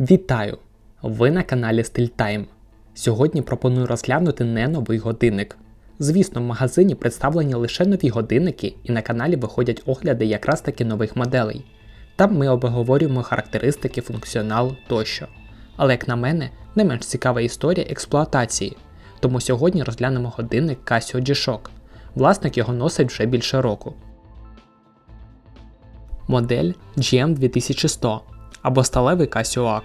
Вітаю! Ви на каналі StillTime. Сьогодні пропоную розглянути не новий годинник. Звісно, в магазині представлені лише нові годинники, і на каналі виходять огляди якраз таки нових моделей. Там ми обговорюємо характеристики, функціонал тощо. Але, як на мене, не менш цікава історія експлуатації. Тому сьогодні розглянемо годинник Casio G-Shock. Власник його носить вже більше року. Модель GM2100 або сталевий Casio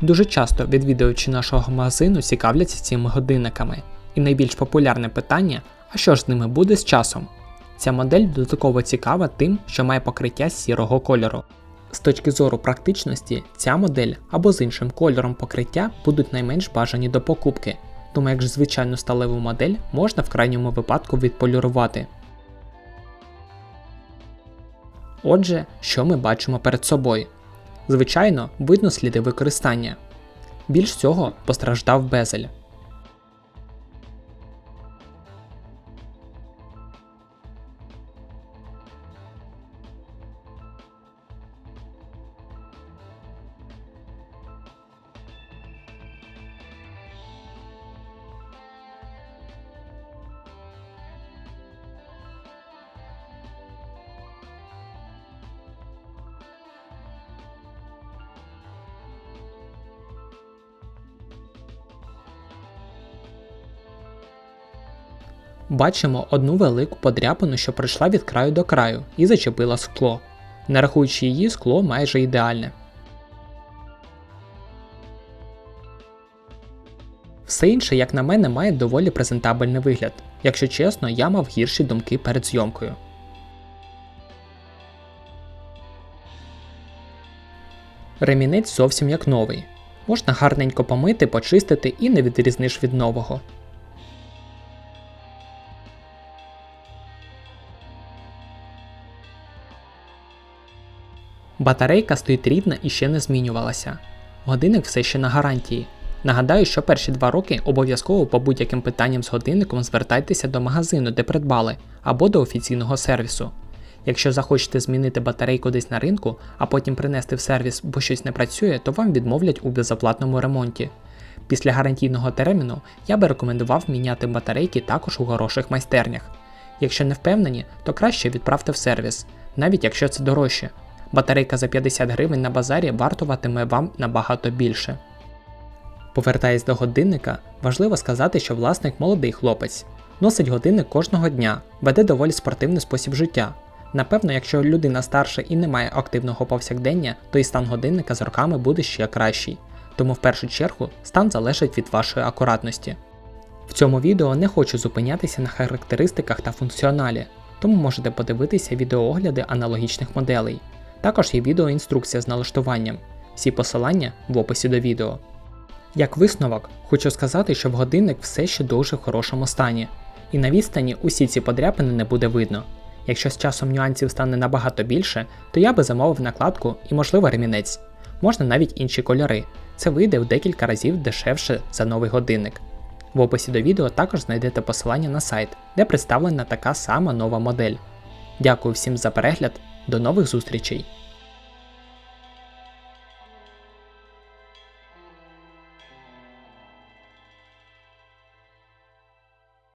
Дуже часто відвідувачі нашого магазину цікавляться цими годинниками. І найбільш популярне питання: а що ж з ними буде з часом? Ця модель додатково цікава тим, що має покриття сірого кольору. З точки зору практичності, ця модель або з іншим кольором покриття будуть найменш бажані до покупки, тому як ж звичайну сталеву модель можна в крайньому випадку відполірувати. Отже, що ми бачимо перед собою? Звичайно, видно сліди використання. Більш цього постраждав безель. Бачимо одну велику подряпину, що пройшла від краю до краю і зачепила скло. Не рахуючи її, скло майже ідеальне. Все інше, як на мене, має доволі презентабельний вигляд. Якщо чесно, я мав гірші думки перед зйомкою. Ремінець зовсім як новий. Можна гарненько помити, почистити і не відрізниш від нового. Батарейка стоїть рідна і ще не змінювалася. Годинник все ще на гарантії. Нагадаю, що перші два роки обов'язково по будь-яким питанням з годинником звертайтеся до магазину, де придбали, або до офіційного сервісу. Якщо захочете змінити батарейку десь на ринку, а потім принести в сервіс, бо щось не працює, то вам відмовлять у безоплатному ремонті. Після гарантійного терміну я би рекомендував міняти батарейки також у хороших майстернях. Якщо не впевнені, то краще відправте в сервіс, навіть якщо це дорожче, Батарейка за 50 гривень на базарі вартуватиме вам набагато більше. Повертаясь до годинника, важливо сказати, що власник молодий хлопець, носить годинник кожного дня, веде доволі спортивний спосіб життя. Напевно, якщо людина старша і не має активного повсякдення, то і стан годинника з роками буде ще кращий. Тому в першу чергу стан залежить від вашої акуратності. В цьому відео не хочу зупинятися на характеристиках та функціоналі, тому можете подивитися відеоогляди аналогічних моделей. Також є відеоінструкція з налаштуванням. Всі посилання в описі до відео. Як висновок, хочу сказати, що в годинник все ще дуже в хорошому стані, і на відстані усі ці подряпини не буде видно. Якщо з часом нюансів стане набагато більше, то я би замовив накладку і, можливо, ремінець. Можна навіть інші кольори. Це вийде в декілька разів дешевше за новий годинник. В описі до відео також знайдете посилання на сайт, де представлена така сама нова модель. Дякую всім за перегляд, до нових зустрічей!